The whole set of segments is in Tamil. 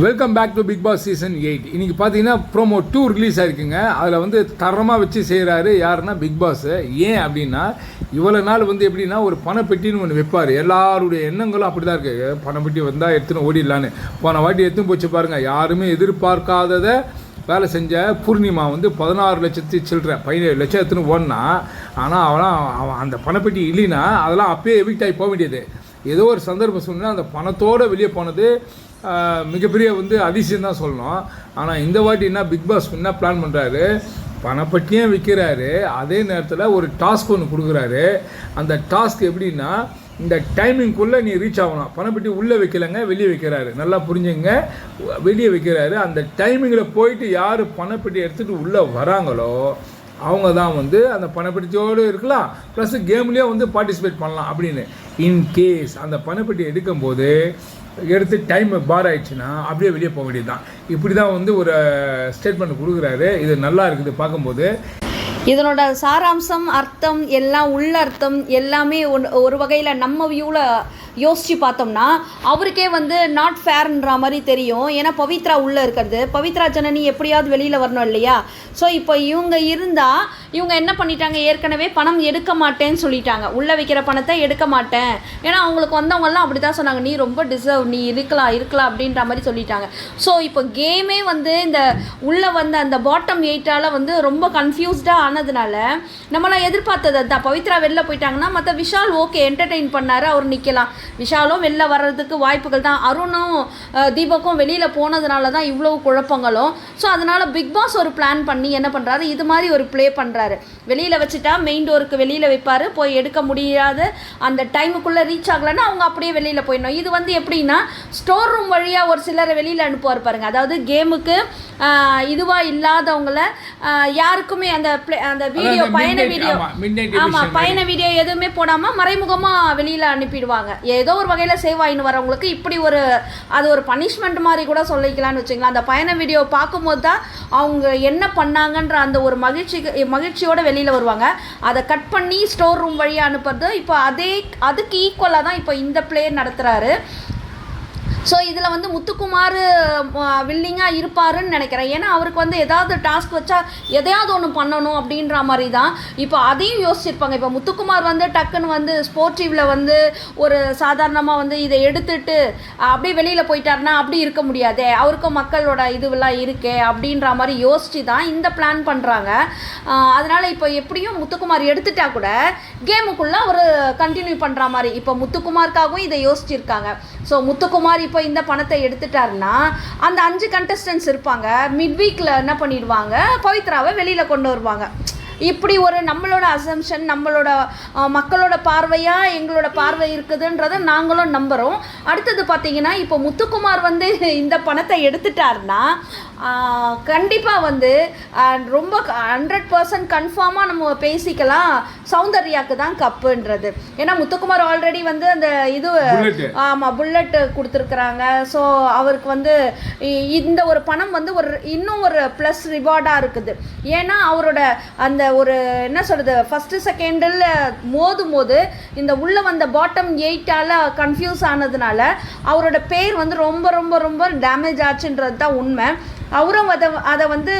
Welcome back to Bigg Boss season eight இன்றைக்கி பார்த்தீங்கன்னா ப்ரோமோ டூ ரிலீஸ் ஆயிருக்குங்க. அதில் வந்து தரமாக வச்சு செய்கிறாரு யாருன்னா பிக் பாஸ் ஏன் அப்படின்னா இவ்வளோ நாள் வந்து எப்படின்னா ஒரு பணப்பெட்டின்னு ஒன்று வைப்பார். எல்லாருடைய எண்ணங்களும் அப்படி தான் இருக்குது பணப்பெட்டி வந்தால் எடுத்துன்னு ஓடிடலான்னு. போன வாட்டி எடுத்துன்னு போச்சு பாருங்கள் யாருமே எதிர்பார்க்காததை வேலை செஞ்ச பூர்ணிமா வந்து பதினாறு லட்சத்து சில்லற பதினேழு லட்சம் எடுத்துன்னு ஓடினா ஆனால் அவன் அவன் அந்த பணப்பெட்டி இல்லைன்னா அதெல்லாம் அப்பயே எவிக்ட் ஆகி போக வேண்டியது. ஏதோ ஒரு சந்தர்ப்ப சூழ்நிலை அந்த பணத்தோடு வெளியே போனது மிகப்பெரிய வந்து அதிசயம் தான் சொல்லணும். ஆனால் இந்த வாட்டி என்ன பிக் பாஸ் என்ன பிளான் பண்ணுறாரு பணப்பட்டியும் விற்கிறாரு அதே நேரத்தில் ஒரு டாஸ்க் ஒன்று கொடுக்குறாரு. அந்த டாஸ்க் எப்படின்னா இந்த டைமிங்குள்ளே நீ ரீச் ஆகணும். பணப்பட்டி உள்ளே வைக்கலைங்க வெளியே வைக்கிறாரு. நல்லா புரிஞ்சுங்க. வெளியே வைக்கிறாரு. அந்த டைமிங்கில் போயிட்டு யார் பணப்பட்டி எடுத்துகிட்டு உள்ளே வராங்களோ அவங்க தான் வந்து அந்த பணப்பெட்டியோடு இருக்கலாம் ப்ளஸ் கேம்லேயே வந்து பார்ட்டிசிபேட் பண்ணலாம் அப்படின்னு. இன்கேஸ் அந்த பணப்பெட்டி எடுக்கும்போது எடுத்து டைம் பார் ஆயிடுச்சுன்னா அப்படியே வெளியே போக வேண்டியது தான் இப்படி தான் வந்து ஒரு ஸ்டேட்மெண்ட் கொடுக்குறாரு. இது நல்லா இருக்குது பார்க்கும்போது. இதனோட சாராம்சம் அர்த்தம் எல்லாம் உள்ளர்த்தம் எல்லாமே ஒரு வகையில் நம்ம வியூவில் யோசித்து பார்த்தோம்னா அவருக்கே வந்து நாட் ஃபேர்ன்ற மாதிரி தெரியும். ஏன்னா பவித்ரா உள்ளே இருக்கிறது. பவித்ரா ஜனனி எப்படியாவது வெளியில் வரணும் இல்லையா? ஸோ இப்போ இவங்க இருந்தால் இவங்க என்ன பண்ணிட்டாங்க? ஏற்கனவே பணம் எடுக்க மாட்டேன்னு சொல்லிட்டாங்க. உள்ளே வைக்கிற பணத்தை எடுக்க மாட்டேன். ஏன்னா அவங்களுக்கு வந்தவங்கெல்லாம் அப்படி தான் சொன்னாங்க. நீ ரொம்ப டிசர்வ் நீ இருக்கலாம் இருக்கலாம் அப்படின்ற மாதிரி சொல்லிட்டாங்க. ஸோ இப்போ கேமே வந்து இந்த உள்ளே வந்த அந்த பாட்டம் எயிட்டால் வந்து ரொம்ப கன்ஃபியூஸ்டாக ஆனதுனால நம்மளாம் எதிர்பார்த்தது தான் பவித்ரா வெளில போயிட்டாங்கன்னா மற்ற விஷால் ஓகே என்டர்டெயின் பண்ணார் அவர் நிற்கலாம் விஷாலும் வெளில வர்றதுக்கு வாய்ப்புகள் தான். அருணும் தீபக்கும் வெளியில் போனதுனால தான் இவ்வளோ குழப்பங்களும். ஸோ அதனால் பிக் பாஸ் ஒரு பிளான் பண்ணி என்ன பண்ணுறாரு இது மாதிரி ஒரு ப்ளே பண்ணுறாரு வெளியில் வச்சுட்டா மெயின் டோருக்கு வெளியில் வைப்பார். போய் எடுக்க முடியாத. அந்த டைமுக்குள்ளே ரீச் ஆகலைன்னா அவங்க அப்படியே வெளியில் போயிடணும். இது வந்து எப்படின்னா ஸ்டோர் ரூம் வழியாக ஒரு சிலரை வெளியில் அனுப்புவார் பாருங்க. அதாவது கேமுக்கு இதுவாக இல்லாதவங்கள யாருக்குமே அந்த அந்த வீடியோ பயண வீடியோ ஆமாம் பயண வீடியோ எதுவுமே போடாமல் மறைமுகமாக வெளியில் அனுப்பிடுவாங்க. ஏதோ ஒரு வகையில் சேவ் ஆகின்னு வரவங்களுக்கு இப்படி ஒரு அது ஒரு பனிஷ்மெண்ட் மாதிரி கூட சொல்லிக்கலாம்னு வச்சுங்களேன் அந்த பயண வீடியோ பார்க்கும்போது தான் அவங்க என்ன பண்ணாங்கன்ற அந்த ஒரு மகிழ்ச்சி மகிழ்ச்சியோடு வெளியில் வருவாங்க. அதை கட் பண்ணி ஸ்டோர் ரூம் வழியாக அனுப்புறது இப்போ அதே அதுக்கு ஈக்குவலாக தான் இப்போ இந்த பிளே நடத்துகிறாரு ஸோ இதில் வந்து முத்துக்குமார் வில்லிங்காக இருப்பாருன்னு நினைக்கிறேன். ஏன்னா அவருக்கு வந்து ஏதாவது டாஸ்க் வச்சா எதையாவது ஒன்று பண்ணணும் அப்படின்ற மாதிரி தான் இப்போ அதையும் யோசிச்சிருப்பாங்க. இப்போ முத்துக்குமார் வந்து டக்குன்னு வந்து ஸ்போர்ட்டிவில் வந்து ஒரு சாதாரணமாக வந்து இதை எடுத்துட்டு அப்படியே வெளியில் போயிட்டாருன்னா அப்படி இருக்க முடியாதே. அவருக்கும் மக்களோட இதுவெல்லாம் இருக்கே அப்படின்ற மாதிரி யோசிச்சு தான் இந்த பிளான் பண்ணுறாங்க அதனால் இப்போ எப்படியும் முத்துக்குமார் எடுத்துட்டா கூட கேமுக்குள்ளே அவர் கண்டினியூ பண்ணுற மாதிரி. இப்போ முத்துக்குமாருக்காகவும் இதை யோசிச்சிருக்காங்க. ஸோ முத்துக்குமார் இப்போ இந்த பணத்தை எடுத்துட்டாருன்னா அந்த அஞ்சு கண்டஸ்டன்ஸ் இருப்பாங்க. மிட் வீக்கில் என்ன பண்ணிடுவாங்க? பவித்ராவை வெளியில் கொண்டு வருவாங்க. இப்படி ஒரு நம்மளோட அசம்ஷன் நம்மளோட மக்களோட பார்வையாக எங்களோட பார்வை இருக்குதுன்றதை நாங்களும் நம்புகிறோம் அடுத்தது பார்த்தீங்கன்னா இப்போ முத்துக்குமார் வந்து இந்த பணத்தை எடுத்துட்டாருன்னா கண்டிப்பாக வந்து ரொம்ப ஹண்ட்ரட் பர்சன்ட் கன்ஃபார்மாக நம்ம பேசிக்கலாம். சௌந்தர்யாக்கு தான் கப்புன்றது. ஏன்னா முத்துக்குமார் ஆல்ரெடி வந்து அந்த இது. ஆமாம் புல்லட் கொடுத்துருக்குறாங்க. ஸோ அவருக்கு வந்து இந்த ஒரு பணம் வந்து ஒரு இன்னும் ஒரு ப்ளஸ் ரிவார்டாக இருக்குது. ஏன்னா அவரோட அந்த ஒரு என்ன சொல்கிறது ஃபஸ்ட்டு செகண்டில் மோதும் போது இந்த உள்ளே வந்த பாட்டம் எயிட்டால் கன்ஃபியூஸ் ஆனதுனால அவரோட பேர் வந்து ரொம்ப ரொம்ப ரொம்ப டேமேஜ் ஆச்சுன்றது தான் உண்மை. அவரும் அதை அதை வந்து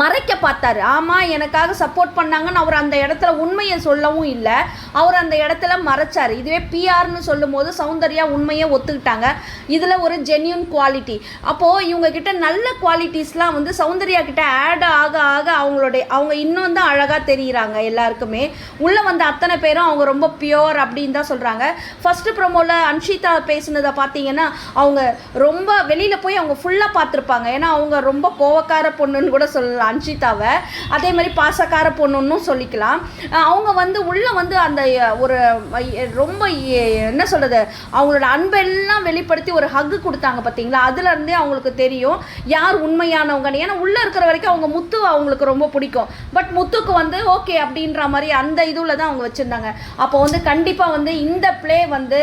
மறைக்க பார்த்தாரு. ஆமாம் எனக்காக சப்போர்ட் பண்ணாங்கன்னு அவர் அந்த இடத்துல உண்மையை சொல்லவும் இல்லை. அவர் அந்த இடத்துல மறைச்சார். இதுவே பிஆர்னு சொல்லும்போது சௌந்தர்யா உண்மையை ஒத்துக்கிட்டாங்க. இதில் ஒரு ஜென்யூன் குவாலிட்டி அப்போது இவங்க கிட்ட நல்ல குவாலிட்டிஸ்லாம் வந்து சௌந்தர்யா கிட்ட ஆட் ஆக ஆக அவங்களுடைய அவங்க இன்னும் தான் அழகாக தெரியுறாங்க எல்லாருக்குமே. உள்ளே வந்த அத்தனை பேரும் அவங்க ரொம்ப பியோர் அப்படின்னு தான் சொல்கிறாங்க ஃபஸ்ட்டு ப்ரோமோவில் அன்ஷிதா பேசுனதை பார்த்தீங்கன்னா அவங்க ரொம்ப வெளியில் போய் அவங்க ஃபுல்லாக பார்த்துருப்பாங்க. ஏன்னா அவங்க ரொம்ப கோவக்கார பொண்ணுன்னு கூட சொல்லலாம். அன்ஷிதாவை அதே மாதிரி பாசக்கார பொண்ணுன்னு சொல்லிக்கலாம். அவங்க வந்து உள்ளே வந்து அந்த ஒரு ரொம்ப என்ன சொல்கிறது அவங்களோட அன்பெல்லாம் வெளிப்படுத்தி ஒரு ஹக்கு கொடுத்தாங்க பார்த்தீங்களா அதுலேருந்தே அவங்களுக்கு தெரியும் யார் உண்மையானவங்கன்னு. ஏன்னா உள்ளே இருக்கிற வரைக்கும் அவங்க முத்து அவங்களுக்கு ரொம்ப பிடிக்கும். பட் முத்துக்கு வந்து ஓகே அப்படின்ற மாதிரி அந்த இதுவில் தான் அவங்க வச்சுருந்தாங்க. அப்போ வந்து கண்டிப்பாக வந்து இந்த ப்ளே வந்து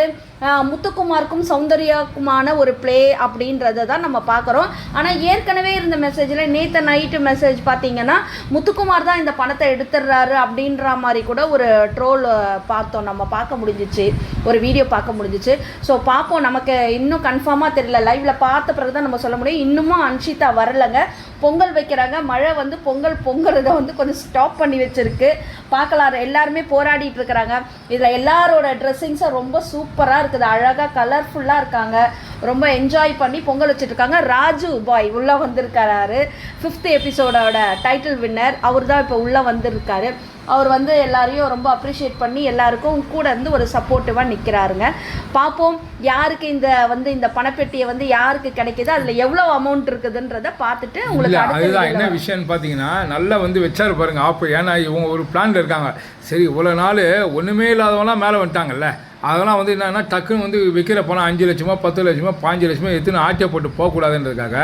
முத்துக்குமாருக்கும் சௌந்தர்யாக்குமான ஒரு ப்ளே அப்படின்றத தான் நம்ம பார்க்குறோம். ஆனால் ஏற்கனவே இருந்த மெசேஜில் நேற்று நைட்டு மெசேஜ் பார்த்தீங்கன்னா முத்துக்குமார் தான் இந்த பணத்தை எடுத்துடுறாரு அப்படின்ற மாதிரி கூட ஒரு ட்ரோல் பார்த்தோம். நம்ம பார்க்க முடிஞ்சிச்சு. ஒரு வீடியோ பார்க்க முடிஞ்சிச்சு. ஸோ பார்ப்போம். நமக்கு இன்னும் கன்ஃபார்மாக தெரியல. லைவில் பார்த்த பிறகு தான் நம்ம சொல்ல முடியும். இன்னமும் அன்ஷிதா வரலைங்க. பொங்கல் வைக்கிறாங்க. மழை வந்து பொங்கல் பொங்குறத வந்து கொஞ்சம் ஸ்டாப் பண்ணி வச்சுருக்கு. பார்க்கலாம் எல்லாருமே போராடிட்டு இருக்கிறாங்க. இதில் எல்லாரோட ட்ரெஸ்ஸிங்ஸும் ரொம்ப சூப்பராக இருக்குது. அழகாக கலர்ஃபுல்லாக இருக்காங்க. ரொம்ப என்ஜாய் பண்ணி பொங்கல் வச்சுட்டு இருக்காங்க ராஜு பாய் உள்ளே வந்திருக்காரு. ஃபிஃப்த் எபிசோடோட டைட்டில் வின்னர் அவர் தான் இப்போ உள்ளே வந்திருக்காரு. அவர் வந்து எல்லாரையும் ரொம்ப அப்ரிஷியேட் பண்ணி எல்லாருக்கும் கூட இருந்து ஒரு சப்போர்ட்டிவாக நிற்கிறாருங்க பார்ப்போம் யாருக்கு இந்த வந்து இந்த பணப்பெட்டியை வந்து யாருக்கு கிடைக்குது அதில் எவ்வளோ அமௌண்ட் இருக்குதுன்றத பார்த்துட்டு உங்களுக்கு அதுதான் என்ன விஷயம்னு பார்த்தீங்கன்னா நல்லா வந்து வச்சாரு பாருங்க ஆப்பு. ஏன்னா இவங்க ஒரு பிளான்ல இருக்காங்க. சரி இவ்வளோ நாள் ஒன்றுமே இல்லாதவங்களாம் மேலே வந்துட்டாங்கல்ல. அதெல்லாம் வந்து என்னென்னா டக்குன்னு வந்து விற்கிற பணம் அஞ்சு லட்சமோ பத்து லட்சமோ பாஞ்சு லட்சமோ எத்தனை ஆட்டை போட்டு போகக்கூடாதுன்றதுக்காக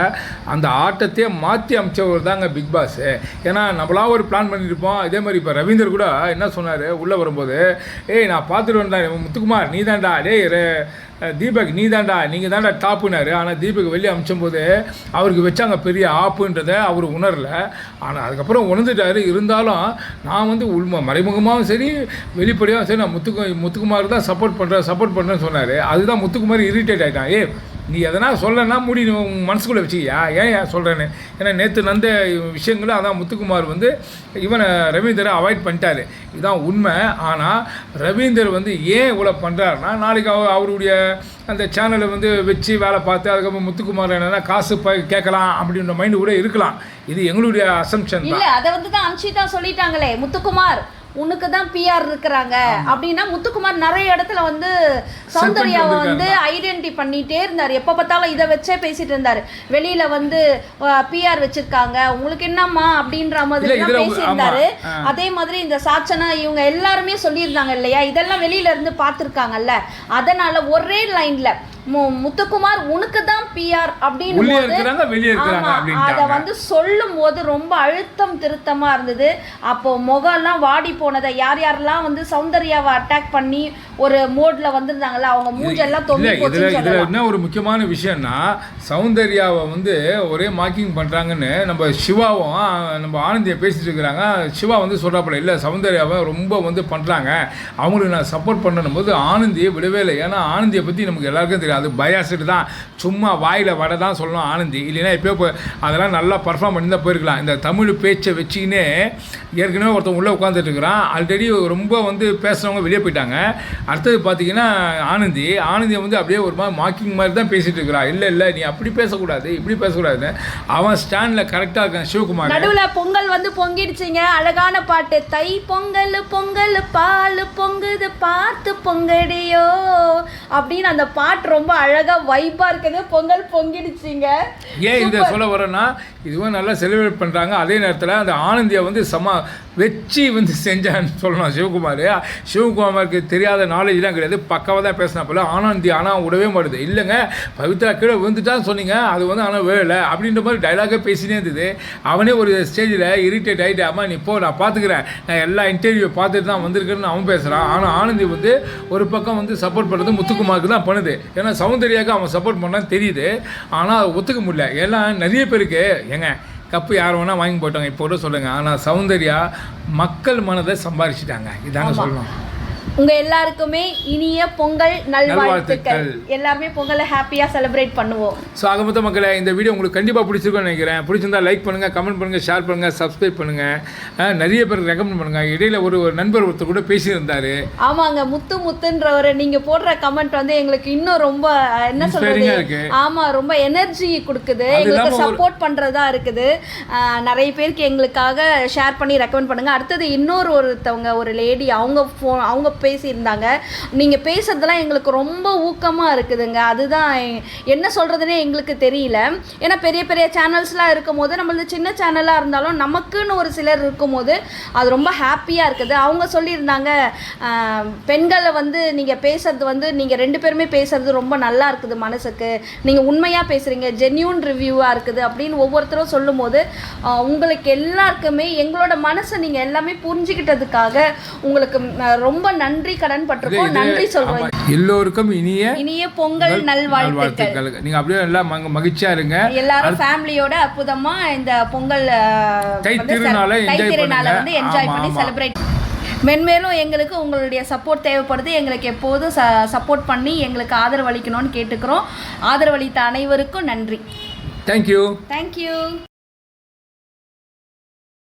அந்த ஆட்டத்தையே மாற்றி அமைச்சவர் தாங்க பிக் பாஸ். ஏன்னா நம்மளாம் ஒரு பிளான் பண்ணியிருப்போம் இதே மாதிரி இப்போ ரவீந்தர் கூட என்ன சொன்னார்? உள்ளே வரும்போது ஏய் நான் பார்த்துட்டு வந்தேன் முத்துக்குமார் நீ தான்டா டேய் தீபக் நீ தான்டா நீங்கள் தான்டா டாப்புனாரு. ஆனால் தீபக் வெளியே அமிச்சும்போது அவருக்கு வச்சாங்க பெரிய ஆப்புன்றதை அவர் உணரல. ஆனால் அதுக்கப்புறம் உணர்ந்துட்டாரு. இருந்தாலும் நான் வந்து உள்ம மறைமுகமாகவும் சரி வெளிப்படையாகவும் சரி நான் முத்துக்கு முத்துக்குமார் தான் சப்போர்ட் பண்ணுறேன் சப்போர்ட் பண்ணுறேன்னு சொன்னார். அதுதான் முத்துக்குமார் இரிட்டேட் ஆகிட்டான் ஏ நீ எதனா சொல்லனா முடி மனசுக்குள்ளே வச்சுக்கியா? ஏன் ஏன் சொல்கிறேன்னு ஏன்னா நேற்று நடந்த விஷயங்களும் அதான் முத்துக்குமார் வந்து இவனை ரவீந்தரை அவாய்ட் பண்ணிட்டாரு. இதுதான் உண்மை. ஆனால் ரவீந்தர் வந்து ஏன் இவ்வளோ பண்ணுறாருன்னா நாளைக்கு அவர் அவருடைய அந்த சேனலை வந்து வச்சு வேலை பார்த்து அதுக்கப்புறம் முத்துக்குமார் என்னென்னா காசு ப கேட்கலாம் அப்படின்ற மைண்டு கூட இருக்கலாம். இது எங்களுடைய அசம்ஷன் இல்லை அதை வந்து தான் அன்ஷிதா சொல்லிட்டாங்களே முத்துக்குமார். உனக்கு தான் பிஆர் இருக்கிறாங்க. அப்படின்னா முத்துக்குமார் நிறைய இடத்துல வந்து சௌந்தர்யாவை வந்து ஐடென்டி பண்ணிட்டே இருந்தார். எப்போ பார்த்தாலும் இதை வச்சே பேசிட்டு இருந்தார். வெளியில வந்து பிஆர் வச்சிருக்காங்க. உங்களுக்கு என்னம்மா அப்படின்ற மாதிரி பேசியிருந்தாரு. அதே மாதிரி இந்த சாச்சனா இவங்க எல்லாருமே சொல்லியிருந்தாங்க இல்லையா? இதெல்லாம் வெளியில இருந்து பார்த்துருக்காங்கல்ல. அதனால ஒரே லைன்ல முத்துக்குமார் உனக்கு தான் பிஆர் அப்படின்னு அதை வந்து சொல்லும் போது ரொம்ப அழுத்தம் திருத்தமா இருந்தது. அப்போ முகம்லாம் வாடி போனதை யார் யாரெல்லாம் வந்து சௌந்தர்யாவை அட்டாக் பண்ணி ஒரு மோட்ல வந்திருந்தாங்கல்ல அவங்க மூஞ்செல்லாம் சொல்லலாம். என்ன ஒரு முக்கியமான விஷயம்னா சௌந்தர்யாவை வந்து ஒரே மார்க்கிங் பண்றாங்கன்னு நம்ம சிவாவும் நம்ம ஆனந்தியை பேசிட்டு இருக்கிறாங்க. சிவா வந்து சொல்றாப்புல இல்ல சௌந்தர்யாவை ரொம்ப வந்து பண்றாங்க. அவங்களுக்கு நான் சப்போர்ட் பண்ணணும் போது ஆனந்தியை விடவே இல்லை. ஏன்னா ஆனந்தியை பத்தி நமக்கு எல்லாருக்கும் தெரியும் அது பயாசிட்டு தான். சும்மா வாயில் வடை தான் சொல்லணும் ஆனந்தி. இல்லைன்னா எப்போ இப்போ அதெல்லாம் நல்லா பர்ஃபார்ம் பண்ணி தான் போயிருக்கலாம். இந்த தமிழ் பேச்சை வச்சுக்கினே ஏற்கனவே ஒருத்தன் உள்ளே உட்காந்துட்டு இருக்கிறான். ஆல்ரெடி ரொம்ப வந்து பேசுகிறவங்க வெளியே போயிட்டாங்க. அடுத்தது பார்த்தீங்கன்னா ஆனந்தி. ஆனந்தியை வந்து அப்படியே ஒரு மாதிரி மாக்கிங் மாதிரி தான் பேசிகிட்டு இருக்கிறா. இல்லை இல்லை நீ அப்படி பேசக்கூடாது இப்படி பேசக்கூடாதுன்னு அவன் ஸ்டாண்டில் கரெக்டாக இருக்கான் சிவகுமார். நடுவில் பொங்கல் வந்து பொங்கிடுச்சிங்க. அழகான பாட்டு. தை பொங்கல் பொங்கல் பால் பொங்குது பார்த்து பொங்கடியோ அப்படின்னு அந்த பாட்டு ரொம்ப அழகா வைப்பா இருக்குது. பொங்கல் பொங்கிடுச்சுங்க. ஏன் இதை சொல்ல வரேன்னா இதுவும் நல்லா செலிப்ரேட் பண்ணுறாங்க அதே நேரத்தில் அந்த ஆனந்தியை வந்து சம வச்சு வந்து செஞ்சான்னு சொல்லணும் சிவகுமார். சிவகுமாருக்கு தெரியாத நாலேஜ்லாம் கிடையாது. பக்காவாக தான் பேசினா போல. ஆனந்தி ஆனால் விடவே மாட்டுது. இல்லைங்க பவித்ரா கீழே விழுந்துட்டான்னு சொன்னீங்க அது வந்து ஆனால் வேலை. அப்படின்ற மாதிரி டைலாகே பேசினே இருந்தது. அவனே ஒரு ஸ்டேஜில் இரிட்டேட் ஆகிட்டு அம்மா நீ போ நான் பார்த்துக்கிறேன் நான் எல்லா இன்டர்வியூ பார்த்துட்டு தான் வந்திருக்கேன்னு அவன் பேசுகிறான் ஆனால் ஆனந்தி வந்து ஒரு பக்கம் வந்து சப்போர்ட் பண்ணுறது முத்துக்குமாருக்கு தான் பண்ணுது. ஏன்னா சௌந்தர்யாவுக்கு அவன் சப்போர்ட் பண்ணான்னு தெரியுது. ஆனால் அதை ஒத்துக்க முடியல. ஏன்னா நிறைய பேருக்கு ஏங்க கப்பு யார் வேணால் வாங்கி போட்டாங்க இப்போ கூட சொல்லுங்கள் ஆனால் சௌந்தர்யா மக்கள் மனதை சம்பாரிச்சிட்டாங்க. இதாங்க. சொல்லணும். உங்க எல்லாருக்குமே இனிய பொங்கல் நல்வாழ்த்துக்கள். எல்லாருமே பொங்கலை ஹாப்பியா செலிப்ரேட் பண்ணுவோம். ஸோ ஆக மொத்த மக்களே இந்த வீடியோ உங்களுக்கு கண்டிப்பாக பிடிச்சிருக்கும்னு நினைக்கிறேன். பிடிச்சிருந்தா லைக் பண்ணுங்கள் கமெண்ட் பண்ணுங்கள் ஷேர் பண்ணுங்கள் சப்ஸ்கிரைப் பண்ணுங்கள் நிறைய பேருக்கு ரெக்கமெண்ட் பண்ணுங்கள் இடையில ஒரு ஒரு நண்பர் ஒருத்தர் கூட பேசியிருந்தார். ஆமாங்க முத்து முத்துன்றவர். நீங்க போடுற கமெண்ட் வந்து எங்களுக்கு இன்னும் ரொம்ப என்ன சொல்றது. ஆமா ரொம்ப எனர்ஜி கொடுக்குது. எங்களுக்கு சப்போர்ட் பண்றதா இருக்குது. நிறைய பேருக்கு எங்களுக்காக ஷேர் பண்ணி ரெக்கமெண்ட் பண்ணுங்க. அடுத்தது இன்னொரு ஒருத்தவங்க ஒரு லேடி அவங்க ஃபோ அவங்க பேசியிருந்தாங்க. நீங்கள் பேசுறதெல்லாம் எங்களுக்கு ரொம்ப ஊக்கமாக இருக்குதுங்க. அதுதான் என்ன சொல்றதுனே எங்களுக்கு தெரியல. ஏன்னா பெரிய பெரிய சேனல்ஸ்லாம் இருக்கும்போது நம்மளது சின்ன சேனலாக இருந்தாலும் நமக்குன்னு ஒரு சிலர் இருக்கும்போது அது ரொம்ப ஹாப்பியாக இருக்குது. அவங்க சொல்லியிருந்தாங்க பெண்களை வந்து நீங்கள் பேசுறது வந்து நீங்கள் ரெண்டு பேருமே பேசுறது ரொம்ப நல்லா இருக்குது மனசுக்கு. நீங்கள் உண்மையாக பேசுகிறீங்க ஜென்யூன் ரிவ்யூவாக இருக்குது அப்படின்னு ஒவ்வொருத்தரும் சொல்லும்போது உங்களுக்கு எல்லாருக்குமே எங்களோட மனசை நீங்கள் எல்லாமே புரிஞ்சுக்கிட்டதுக்காக உங்களுக்கு ரொம்ப நன்றி நன்றி கடன் பட்டிருக்கோம் நன்றி சொல்றோம். எல்லோருக்கும் இனிய இனிய பொங்கல் நல்வாழ்த்துக்கள். நீங்க அப்படியே எல்லாம் மக- மகிழ்ச்சியா இருங்க. எல்லாரும் ஃபேமிலியோட அற்புதமா இந்த பொங்கல் அஹ், வந்து என்ஜாய் பண்ணி. செலிப்ரேட் மென்மேலும் எங்களுக்கு உங்களுடைய சப்போர்ட் தேவைப்படுது. எங்களுக்கு எப்போதும் ச சப்போர்ட் பண்ணி எங்களுக்கு ஆதரவு அளிக்கணும்னு கேட்டுக்கிறோம். ஆதரவளித்த அனைவருக்கும் நன்றி. Thank you thank you